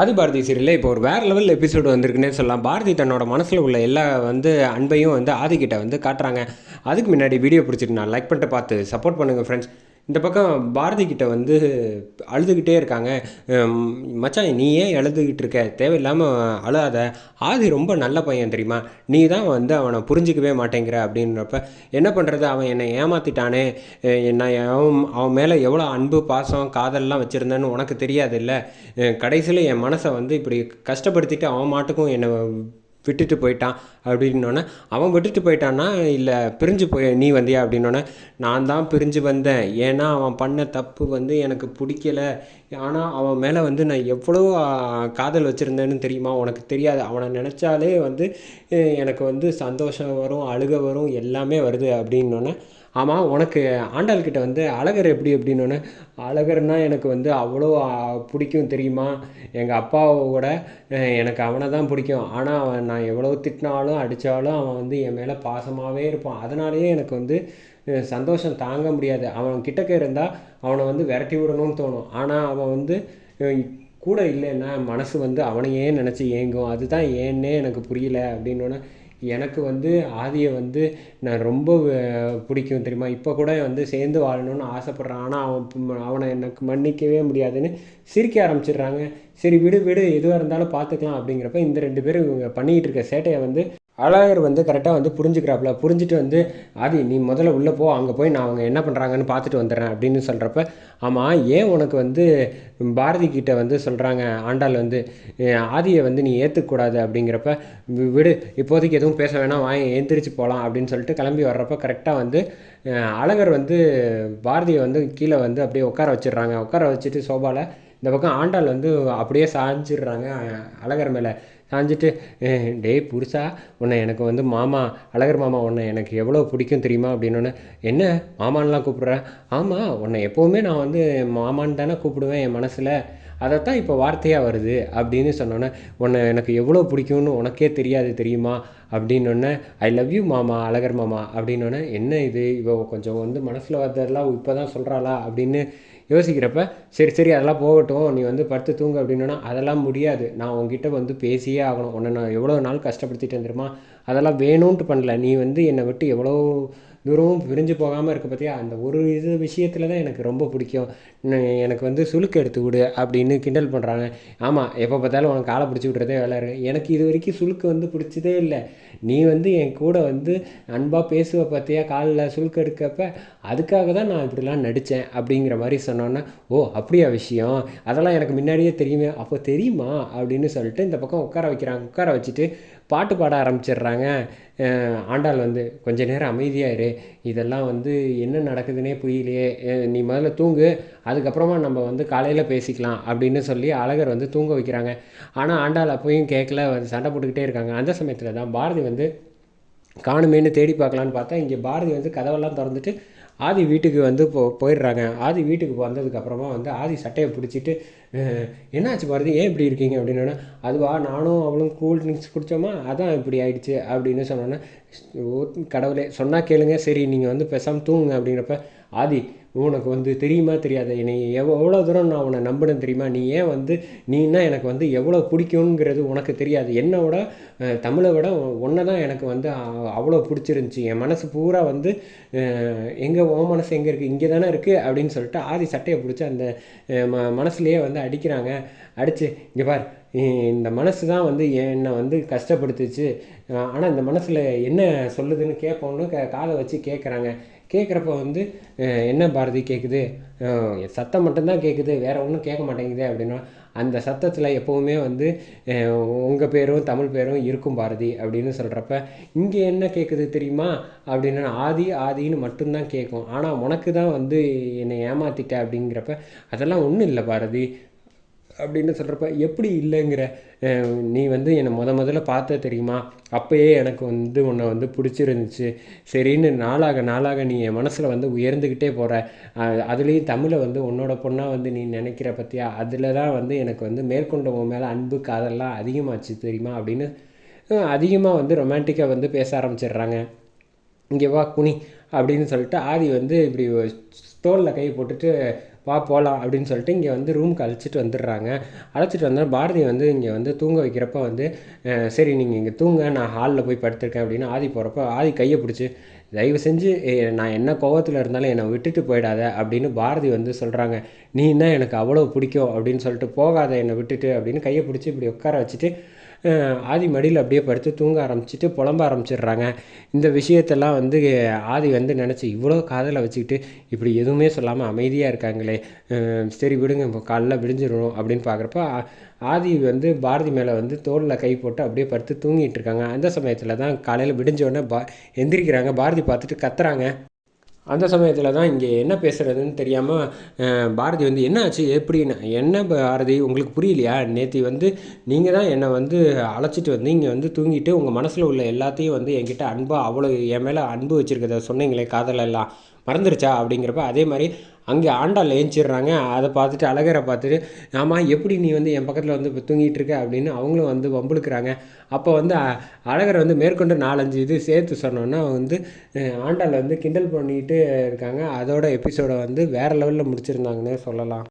ஆதி பாரதி சீரியலில் இப்போ ஒரு வேறு லெவல் எபிசோடு வந்திருக்குன்னே சொல்லலாம். பாரதி தன்னோட மனசில் உள்ள எல்லா வந்து அன்பையும் வந்து ஆதிக்கிட்ட வந்து காட்டுறாங்க. அதுக்கு முன்னாடி வீடியோ பிடிச்சிட்டு நான் லைக் பண்ணிட்டு பார்த்து சப்போர்ட் பண்ணுங்கள் ஃப்ரெண்ட்ஸ் இந்த பக்கம் பாரதி கிட்ட வந்து அழுதுகிட்டே இருக்காங்க. மச்சான் நீ ஏன் எழுதுகிட்டு இருக்க? தேவையில்லாமல் அழுகாத ஆதி ரொம்ப நல்ல பையன் தெரியுமா? நீ தான் வந்து அவனை புரிஞ்சிக்கவே மாட்டேங்கிற அப்படின்றப்ப என்ன பண்ணுறது அவன் என்னை ஏமாத்திட்டானே. என்ன அவன் அவன் மேலே எவ்வளோ அன்பு பாசம் காதல்லாம் வச்சுருந்தேன்னு உனக்கு தெரியாதுல்ல? கடைசியில் என் மனசை வந்து இப்படி கஷ்டப்படுத்திட்டு அவன் மாட்டுக்கும் என்னை விட்டுட்டு போயிட்டான் அப்படின்னோடனே அவன் விட்டுட்டு போயிட்டான்னா இல்லை பிரிஞ்சு போய் நீ வந்தியா? அப்படின்னோடனே நான் தான் பிரிஞ்சு வந்தேன். ஏன்னா அவன் பண்ண தப்பு வந்து எனக்கு பிடிக்கல. ஆனால் அவன் மேலே வந்து நான் எவ்வளோ காதல் வச்சுருந்தேன்னு தெரியுமா? உனக்கு தெரியாது. அவனை நினச்சாலே வந்து எனக்கு வந்து சந்தோஷம் வரும் அழுக வரும் எல்லாமே வருது. அப்படின்னோடனே ஆமாம் உனக்கு ஆண்டாள்கிட்ட வந்து அழகர் எப்படி அப்படின்னோடனே அழகர்னால் எனக்கு வந்து அவ்வளோ பிடிக்கும் தெரியுமா? எங்கள் அப்பாவோட கூட எனக்கு அவனை தான் பிடிக்கும். ஆனால் அவன் நான் எவ்வளோ திட்டினாலும் அடித்தாலும் அவன் வந்து என் மேலே பாசமாகவே இருப்பான். அதனாலேயே எனக்கு வந்து சந்தோஷம் தாங்க முடியாது. அவன் கிட்டக்க இருந்தால் அவனை வந்து விரட்டி விடணும்னு தோணும். ஆனால் அவன் வந்து கூட இல்லைன்னா மனசு வந்து அவனையே நினச்சி ஏங்கும். அதுதான் ஏன்னே எனக்கு புரியல அப்படின்னோடனே எனக்கு வந்து ஆதியை வந்து நான் ரொம்ப பிடிக்கும் தெரியுமா? இப்போ கூட வந்து சேர்ந்து வாழணும்னு ஆசைப்பட்றான். ஆனால் அவன் அவனை எனக்கு மன்னிக்கவே முடியாதுன்னு சிரிக்க ஆரம்பிச்சிடுறாங்க. சரி விடு விடு எதுவாக இருந்தாலும் பார்த்துக்கலாம் அப்படிங்கிறப்ப இந்த ரெண்டு பேரும் இவங்க பண்ணிக்கிட்டு இருக்க சேட்டையை வந்து அழகர் வந்து கரெக்டாக வந்து புரிஞ்சுக்கிறாப்புல. புரிஞ்சுட்டு வந்து ஆதி நீ முதல்ல உள்ளே போ. அங்கே போய் நான் அவங்க என்ன பண்ணுறாங்கன்னு பார்த்துட்டு வந்துடுறேன் அப்படின்னு சொல்கிறப்ப ஆமாம் ஏன் உனக்கு வந்து பாரதி கிட்ட வந்து சொல்கிறாங்க ஆண்டாள் வந்து ஆதியை வந்து நீ ஏற்றுக்கூடாது அப்படிங்கிறப்ப விடு. இப்போதைக்கு எதுவும் பேச வேணாம். வாங்க எந்திரிச்சு போகலாம் அப்படின்னு சொல்லிட்டு கிளம்பி வர்றப்ப கரெக்டாக வந்து அழகர் வந்து பாரதியை வந்து கீழே வந்து அப்படியே உட்கார வச்சிடுறாங்க. உட்கார வச்சுட்டு சோபாவில் இந்த பக்கம் ஆண்டாள் வந்து அப்படியே சாஞ்சிடுறாங்க அழகர் மேலே. சாஞ்சிட்டு டேய் புருஷா உன்னை எனக்கு வந்து மாமா அழகர் மாமா உன்னை எனக்கு எவ்வளோ பிடிக்கும் தெரியுமா? அப்படின்னோடனே என்ன மாமான்லாம் கூப்பிட்றேன் ஆமாம் உன்னை எப்போவுமே நான் வந்து மாமான்னு தானே கூப்பிடுவேன் என் மனசில். அதைத்தான் இப்போ வார்த்தையாக வருது அப்படின்னு சொன்னோன்னே உன்னை எனக்கு எவ்வளோ பிடிக்கும்னு உனக்கே தெரியாது தெரியுமா? அப்படின்னொன்னே ஐ லவ் யூ மாமா அழகர் மாமா. அப்படின்னோடனே என்ன இது? இவ கொஞ்சம் வந்து மனசில் வந்ததெல்லாம் இப்போ தான் சொல்கிறாளா அப்படின்னு யோசிக்கிறப்ப சரி சரி அதெல்லாம் போகட்டும். நீ வந்து படுத்து தூங்க அப்படின்னா அதெல்லாம் முடியாது. நான் உங்ககிட்ட வந்து பேசியே ஆகணும். உன்னை நான் எவ்வளோ நாள் கஷ்டப்படுத்திட்டேன் தெரியுமா? அதெல்லாம் வேணும்ன்ட்டு பண்ணல. நீ வந்து என்னை விட்டு எவ்வளோ தூரமும் பிரிஞ்சு போகாமல் இருக்க பார்த்தியா அந்த ஒரு இது விஷயத்தில் தான் எனக்கு ரொம்ப பிடிக்கும். எனக்கு வந்து சுழுக்கு எடுத்து விடு அப்படின்னு கிண்டல் பண்ணுறாங்க ஆமாம் எப்போ பார்த்தாலும் உனக்கு காலை பிடிச்சி விட்றதே வேலை இருக்குது எனக்கு இது வரைக்கும் சுழுக்கு வந்து பிடிச்சதே இல்லை. நீ வந்து என் கூட வந்து அன்பாக பேசுவ பார்த்தியா காலில் சுழுக்கு எடுக்கப்ப அதுக்காக தான் நான் இப்படிலாம் நடித்தேன் அப்படிங்கிற மாதிரி சொன்னோன்னே ஓ அப்படியா விஷயம்? அதெல்லாம் எனக்கு முன்னாடியே தெரியுமே. அப்போ தெரியுமா? அப்படின்னு சொல்லிட்டு இந்த பக்கம் உட்கார வைக்கிறாங்க. உட்கார வச்சுட்டு பாட்டு பாட ஆரம்பிச்சிடுறாங்க. ஆண்டாள் வந்து கொஞ்ச நேரம் அமைதியாக இரு. இதெல்லாம் வந்து என்ன நடக்குதுன்னே புரியலையே. நீ முதல்ல தூங்கு. அதுக்கப்புறமா நம்ம வந்து காலையில் பேசிக்கலாம். அப்படின்னு சொல்லி அழகர் வந்து தூங்க வைக்கிறாங்க. ஆனால் ஆண்டாள் அப்போயும் கேட்கல வந்து சண்டை போட்டுக்கிட்டே இருக்காங்க. அந்த சமயத்தில் தான் பாரதி வந்து காணுமேன்னு தேடி பார்க்கலான்னு பார்த்தா இங்கே பாரதி வந்து கதவெல்லாம் திறந்துட்டு ஆதி வீட்டுக்கு வந்து போ போயிடுறாங்க. ஆதி வீட்டுக்கு வந்ததுக்கப்புறமா வந்து ஆதி சட்டையை பிடிச்சிட்டு என்னாச்சு பாரதி? ஏன் இப்படி இருக்கீங்க? அப்படின்னா அதுவா நானும் அவளும் கூல் ட்ரிங்க்ஸ் குடித்தோமா அதான் இப்படி ஆயிடுச்சு. அப்படின்னு சொன்னோன்னே கடவுளே சொன்னால் கேளுங்க. சரி நீங்கள் வந்து பேசாமல் தூங்குங்க. அப்படிங்கிறப்ப ஆதி உனக்கு வந்து தெரியுமா தெரியாது என்னை எவ்வளோ தூரம் நான் உன்னை நம்பினேன் தெரியுமா? நீ ஏன் வந்து நீன்னா எனக்கு வந்து எவ்வளோ பிடிக்குங்கிறது உனக்கு தெரியாது. என்னை விட தமிழை விட ஒன்றை தான் எனக்கு வந்து அவ்வளோ பிடிச்சிருந்துச்சி. என் மனசு பூரா வந்து எங்கே உன் மனசு எங்கே இருக்குது இங்கே தானே இருக்குது அப்படின்னு சொல்லிட்டு ஆதி சட்டையை பிடிச்சி அந்த ம மனசுலேயே வந்து அடிக்கிறாங்க. அடித்து இங்கே பார் இந்த மனசு தான் வந்து என்னை வந்து கஷ்டப்படுத்துச்சு. ஆனால் இந்த மனசில் என்ன சொல்லுதுன்னு கேட்போன்னு க காதை வச்சு கேட்குறாங்க கேட்குறப்ப வந்து என்ன பாரதி கேட்குது சத்தம் மட்டும்தான் கேட்குது வேறு ஒன்றும் கேட்க மாட்டேங்குது அப்படின்னா அந்த சத்தத்தில் எப்போவுமே வந்து உங்கள் பேரும் தமிழ் பேரும் இருக்கும் பாரதி அப்படின்னு சொல்கிறப்ப இங்கே என்ன கேட்குது தெரியுமா? அப்படின்னா ஆதி ஆதின்னு மட்டும்தான் கேட்கும் ஆனால் உனக்கு தான் வந்து என்னை ஏமாற்றிட்ட அப்படிங்கிறப்ப அதெல்லாம் ஒன்றும் இல்லை பாரதி. அப்படின்னு சொல்கிறப்ப எப்படி இல்லைங்கிற நீ வந்து என்னை முத முதல்ல பார்த்த தெரியுமா? அப்போயே எனக்கு வந்து உன்னை வந்து பிடிச்சிருந்துச்சு. சரின்னு நாளாக நாளாக நீ என் மனசில் வந்து உயர்ந்துக்கிட்டே போகிற அதுலேயும் தமிழை வந்து உன்னோட பொண்ணாக வந்து நீ நினைக்கிற பற்றியா அதில் தான் வந்து எனக்கு வந்து மேற்கொண்ட உன் மேலே அன்பு காதல்லாம் அதிகமாச்சு தெரியுமா? அப்படின்னு அதிகமாக வந்து ரொமான்டிக்காக வந்து பேச ஆரம்பிச்சிடுறாங்க. இங்கே வா குனி அப்படின்னு சொல்லிட்டு ஆதி வந்து இப்படி தோலில் கை போட்டுட்டு வா போகலாம் அப்படின்னு சொல்லிட்டு இங்கே வந்து ரூமுக்கு அழைச்சிட்டு வந்துடுறாங்க. அழைச்சிட்டு வந்தால் பாரதி வந்து இங்கே வந்து தூங்க வைக்கிறப்ப வந்து சரி நீங்கள் இங்கே தூங்க நான் ஹாலில் போய் படுத்திருக்கேன் அப்படின்னு ஆதி போகிறப்ப ஆதி கையை பிடிச்சி தயவு செஞ்சு நான் என்ன கோவத்தில் இருந்தாலும் என்னை விட்டுட்டு போயிடாத அப்படின்னு பாரதி வந்து சொல்கிறாங்க நீ தான் எனக்கு அவ்வளோ பிடிக்கும் அப்படின்னு சொல்லிட்டு போகாத என்னை விட்டுட்டு அப்படின்னு கையை பிடிச்சி இப்படி உட்கார வச்சுட்டு ஆதி மடியில் அப்படியே படுத்து தூங்க ஆரம்பிச்சிட்டு புலம்ப ஆரம்பிச்சிடுறாங்க. இந்த விஷயத்தெல்லாம் வந்து ஆதி வந்து நினச்சி இவ்வளோ காதலை வச்சுக்கிட்டு இப்படி எதுவுமே சொல்லாமல் அமைதியாக இருக்காங்களே. சரி விடுங்க இப்போ காலைல விடிஞ்சிடும் அப்படின்னு பார்க்குறப்ப ஆதி வந்து பாரதி மேலே வந்து தோளில் கை போட்டு அப்படியே படுத்து தூங்கிட்டு இருக்காங்க. அந்த சமயத்தில் தான் காலையில் விடிஞ்சோடனே பா எந்திரிக்கிறாங்க. பாரதி பார்த்துட்டு கத்துறாங்க. அந்த சமயத்தில் தான் இங்கே என்ன பேசுகிறதுன்னு தெரியாமல் பாரதி வந்து என்ன ஆச்சு? எப்படின்னு? என்ன பாரதி? உங்களுக்கு புரியலையா? நேத்தி வந்து நீங்கள் தான் என்னை வந்து அழைச்சிட்டு வந்து இங்கே வந்து தூங்கிட்டு உங்கள் மனசில் உள்ள எல்லாத்தையும் வந்து என்கிட்ட அன்பாக அவ்வளோ என் மேலே அன்பு வச்சுருக்கத சொன்னீங்களே காதலெல்லாம். மறந்துருச்சா? அப்படிங்கிறப்ப அதே மாதிரி அங்கே ஆண்டாள் ஏஞ்சிடுறாங்க. அதை பார்த்துட்டு அழகரை பார்த்துட்டு ஆமாம் எப்படி நீ வந்து என் பக்கத்தில் வந்து இப்போ தூங்கிட்டு இருக்க? அப்படின்னு அவங்களும் வந்து வம்புழுக்கிறாங்க. அப்போ வந்து அ- வந்து மேற்கொண்டு நாலஞ்சு இது சேர்த்து சொன்னோன்னா வந்து ஆண்டாள் வந்து கிண்டல் பண்ணிட்டு இருக்காங்க. அதோட எபிசோடை வந்து வேறு லெவலில் முடிச்சிருந்தாங்கன்னே சொல்லலாம்.